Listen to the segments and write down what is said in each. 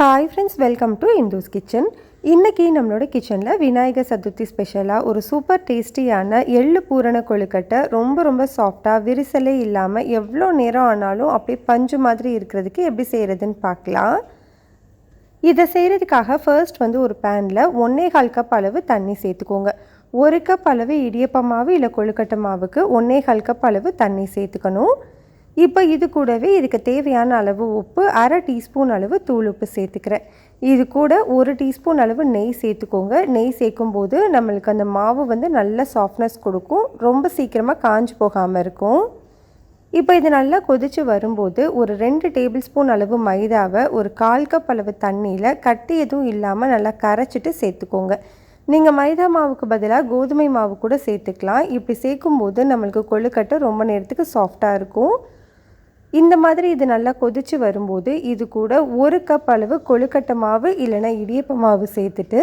Hi friends welcome to Indhu's kitchen இன்றைக்கி நம்மளோட கிச்சனில் விநாயகர் சதுர்த்தி ஸ்பெஷலாக ஒரு சூப்பர் டேஸ்டியான எள்ளு பூரண கொழுக்கட்டை ரொம்ப ரொம்ப சாஃப்டாக விரிசலே இல்லாமல் எவ்வளோ நேரம் ஆனாலும் அப்படியே பஞ்சு மாதிரி இருக்கிறதுக்கு எப்படி செய்கிறதுன்னு பார்க்கலாம். இதை செய்கிறதுக்காக ஃபர்ஸ்ட் வந்து ஒரு பேனில் ஒன்றே கால் கப் அளவு தண்ணி சேர்த்துக்கோங்க. ஒரு கப் அளவு இடியப்ப மாவு இல்லை கொழுக்கட்டை மாவுக்கு ஒன்றே கால் கப் அளவு தண்ணி சேர்த்துக்கணும். இப்போ இது கூடவே இதுக்கு தேவையான அளவு உப்பு அரை டீஸ்பூன் அளவு தூள் உப்பு சேர்த்துக்கிறேன். இது கூட ஒரு டீஸ்பூன் அளவு நெய் சேர்த்துக்கோங்க. நெய் சேர்க்கும் போது நம்மளுக்கு அந்த மாவு வந்து நல்ல சாஃப்ட்னஸ் கொடுக்கும். ரொம்ப சீக்கிரமாக காஞ்சு போகாமல் இருக்கும். இப்போ இது நல்லா கொதித்து வரும்போது ஒரு ரெண்டு டேபிள் ஸ்பூன் அளவு மைதாவை ஒரு கால் கப் அளவு தண்ணியில் கட்டி எதுவும் இல்லாமல் நல்லா கரைச்சிட்டு சேர்த்துக்கோங்க. நீங்கள் மைதா மாவுக்கு பதிலாக கோதுமை மாவு கூட சேர்த்துக்கலாம். இப்படி சேர்க்கும்போது நம்மளுக்கு கொழுக்கட்டை ரொம்ப நேரத்துக்கு சாஃப்டாக இருக்கும். இந்த மாதிரி இது நல்லா கொதித்து வரும்போது இது கூட ஒரு கப் அளவு கொழுக்கட்டை மாவு இல்லைனா இடியப்ப மாவு சேர்த்துட்டு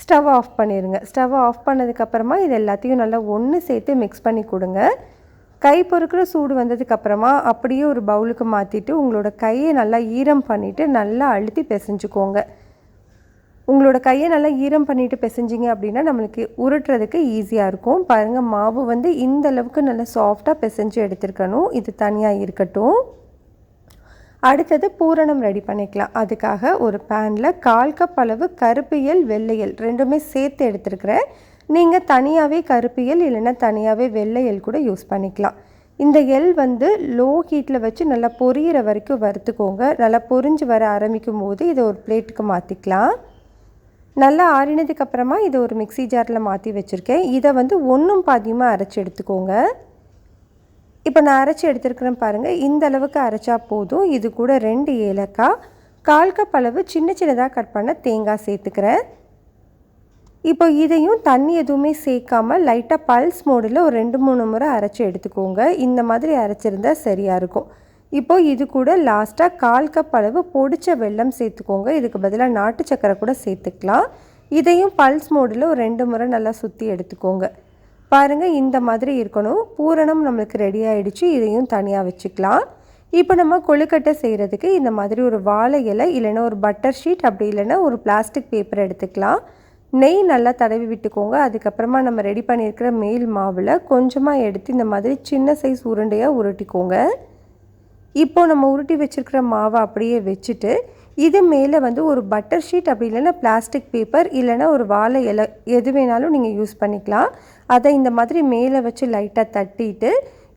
ஸ்டவ் ஆஃப் பண்ணிடுங்க ஸ்டவ் ஆஃப் பண்ணதுக்கப்புறமா இது எல்லாத்தையும் நல்லா ஒன்று சேர்த்து மிக்ஸ் பண்ணி கொடுங்க. கை பொறுக்கிற சூடு வந்ததுக்கப்புறமா அப்படியே ஒரு பவுலுக்கு மாற்றிட்டு உங்களோட கையை நல்லா ஈரம் பண்ணிவிட்டு நல்லா அழுத்தி பிசைஞ்சுக்கோங்க. உங்களோட கையை நல்லா ஈரம் பண்ணிவிட்டு பிசைஞ்சிங்க அப்படின்னா நம்மளுக்கு உருட்டுறதுக்கு ஈஸியாக இருக்கும். பாருங்கள் மாவு வந்து இந்த அளவுக்கு நல்லா சாஃப்டாக பிசைஞ்சு எடுத்துருக்கணும். இது தனியாக இருக்கட்டும். அடுத்தது பூரணம் ரெடி பண்ணிக்கலாம். அதுக்காக ஒரு பேனில் கால் கப் அளவு கருப்பியல் வெள்ளையல் ரெண்டுமே சேர்த்து எடுத்துருக்கிறேன். நீங்கள் தனியாகவே கருப்பியல் இல்லைன்னா தனியாகவே வெள்ளையல் கூட யூஸ் பண்ணிக்கலாம். இந்த எல் வந்து லோ ஹீட்டில் வச்சு நல்லா பொரியிற வரைக்கும் வறுத்துக்கோங்க. நல்லா பொரிஞ்சு வர ஆரம்பிக்கும் போது இதை ஒரு பிளேட்டுக்கு மாற்றிக்கலாம் நல்லா ஆறினதுக்கப்புறமா இதை ஒரு மிக்சி ஜாரில் மாற்றி வச்சுருக்கேன். இதை வந்து ஒன்றும் பாதியமாக அரைச்சி எடுத்துக்கோங்க. இப்போ நான் அரைச்சி எடுத்துருக்குறேன் பாருங்கள் இந்த அளவுக்கு அரைச்சா போதும். இது கூட ரெண்டு ஏலக்காய். கால் கப் அளவு சின்ன சின்னதாக கட் பண்ண தேங்காய் சேர்த்துக்கிறேன். இப்போ இதையும் தண்ணி எதுவுமே சேர்க்காமல் லைட்டாக பல்ஸ் மோடில் ஒரு ரெண்டு மூணு முறை அரைச்சி எடுத்துக்கோங்க. இந்த மாதிரி அரைச்சிருந்தா சரியாக இருக்கும். இப்போது இது கூட லாஸ்ட்டாக கால் கப் அளவு பொடிச்ச வெல்லம் சேர்த்துக்கோங்க. இதுக்கு பதிலாக நாட்டு சக்கரை கூட சேர்த்துக்கலாம். இதையும் பல்ஸ் மோடில் ஒரு ரெண்டு முறை நல்லா சுற்றி எடுத்துக்கோங்க. பாருங்கள் இந்த மாதிரி இருக்கணும். பூரணம் நம்மளுக்கு ரெடி ஆகிடுச்சு இதையும் தனியாக வச்சுக்கலாம். இப்போ நம்ம கொழுக்கட்டை செய்கிறதுக்கு இந்த மாதிரி ஒரு வாழை இலை இல்லைன்னா ஒரு பட்டர் ஷீட் அப்படி இல்லைன்னா ஒரு பிளாஸ்டிக் பேப்பர் எடுத்துக்கலாம். நெய் நல்லா தடவி விட்டுக்கோங்க. அதுக்கப்புறமா நம்ம ரெடி பண்ணியிருக்கிற மேல் மாவில் கொஞ்சமாக எடுத்து இந்த மாதிரி சின்ன சைஸ் உருண்டையாக உருட்டிக்கோங்க. இப்போது நம்ம உருட்டி வச்சுருக்கிற மாவை அப்படியே வச்சுட்டு இது மேலே வந்து ஒரு பட்டர் ஷீட் அப்படி இல்லைன்னா பிளாஸ்டிக் பேப்பர் இல்லைன்னா ஒரு வாழை இலை எது வேணாலும் நீங்கள் யூஸ் பண்ணிக்கலாம். அதை இந்த மாதிரி மேலே வச்சு லைட்டாக தட்டிட்டு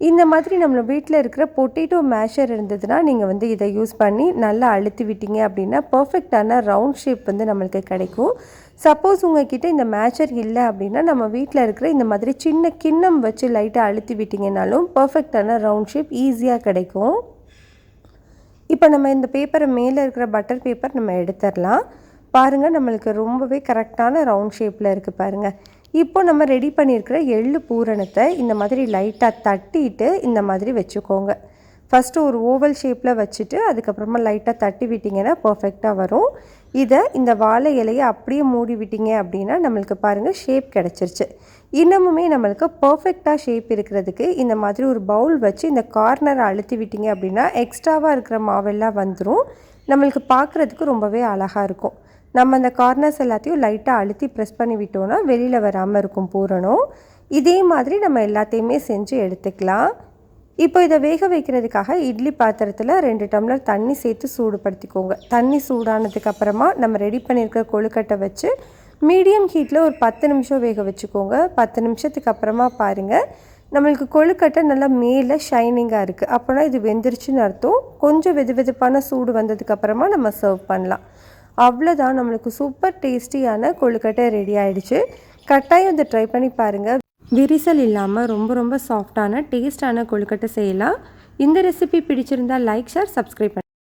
இந்த மாதிரி நம்மளை வீட்டில் இருக்கிற பொட்டேட்டோ மேஷர் இருந்ததுன்னா நீங்கள் வந்து இதை யூஸ் பண்ணி நல்லா அழுத்தி விட்டீங்க அப்படின்னா பர்ஃபெக்டான ரவுண்ட் ஷேப் வந்து நம்மளுக்கு கிடைக்கும். சப்போஸ் உங்ககிட்ட இந்த மேஷர் இல்லை அப்படின்னா நம்ம வீட்டில் இருக்கிற இந்த மாதிரி சின்ன கிண்ணம் வச்சு லைட்டாக அழுத்தி விட்டிங்கனாலும் பர்ஃபெக்டான ரவுண்ட் ஷேப் ஈஸியாக கிடைக்கும். இப்போ நம்ம இந்த பேப்பரை மேலே இருக்கிற பட்டர் பேப்பர் நம்ம எடுத்துடலாம். பாருங்கள் நம்மளுக்கு ரொம்பவே கரெக்டான ரவுண்ட் ஷேப்பில் இருக்குது பாருங்கள் இப்போ நம்ம ரெடி பண்ணியிருக்கிற எள்ளு பூரணத்தை இந்த மாதிரி லைட்டாக தட்டிட்டு இந்த மாதிரி வச்சுக்கோங்க. ஃபஸ்ட்டு ஒரு ஓவல் ஷேப்பில் வச்சுட்டு அதுக்கப்புறமா லைட்டாக தட்டி விட்டிங்கன்னா பர்ஃபெக்டாக வரும். இதை இந்த வாழை இலையை அப்படியே மூடி விட்டிங்க அப்படின்னா நம்மளுக்கு பாருங்கள் ஷேப் கிடச்சிருச்சு. இன்னமுமே நம்மளுக்கு பர்ஃபெக்டாக ஷேப் இருக்கிறதுக்கு இந்த மாதிரி ஒரு பவுல் வச்சு இந்த கார்னரை அழுத்தி விட்டிங்க அப்படின்னா எக்ஸ்ட்ராவாக இருக்கிற மாவெல்லாம் வந்துடும் நம்மளுக்கு பார்க்குறதுக்கு ரொம்பவே அழகாக இருக்கும். நம்ம அந்த கார்னர்ஸ் எல்லாத்தையும் லைட்டாக அழுத்தி ப்ரெஸ் பண்ணி விட்டோன்னா வெளியில் வராமல் இருக்கும் பூரணம். இதே மாதிரி நம்ம எல்லாத்தையுமே செஞ்சு எடுத்துக்கலாம். இப்போ இதை வேக வைக்கிறதுக்காக இட்லி பாத்திரத்தில் ரெண்டு டம்ளர் தண்ணி சேர்த்து சூடுபடுத்திக்கோங்க. தண்ணி சூடானதுக்கு அப்புறமா நம்ம ரெடி பண்ணியிருக்கிற கொழுக்கட்டை வச்சு மீடியம் ஹீட்டில் ஒரு பத்து நிமிஷம் வேக வச்சுக்கோங்க. பத்து நிமிஷத்துக்கு அப்புறமா பாருங்கள் நம்மளுக்கு கொழுக்கட்டை நல்லா மேலே ஷைனிங்காக இருக்குது அப்போனா இது வெந்துருச்சுன்னு அர்த்தம். கொஞ்சம் வெது வெதுப்பான சூடு வந்ததுக்கப்புறமா நம்ம சர்வ் பண்ணலாம். அவ்வளோதான் நம்மளுக்கு சூப்பர் டேஸ்டியான கொழுக்கட்டை ரெடி ஆகிடுச்சு கட்டாயம் இதை ட்ரை பண்ணி பாருங்கள் விரிசல் இல்லாமல் ரொம்ப ரொம்ப சாஃப்டான டேஸ்டான கொழுக்கட்டை செய்யலாம். இந்த ரெசிபி பிடிச்சிருந்தால் லைக் ஷேர் சப்ஸ்கிரைப்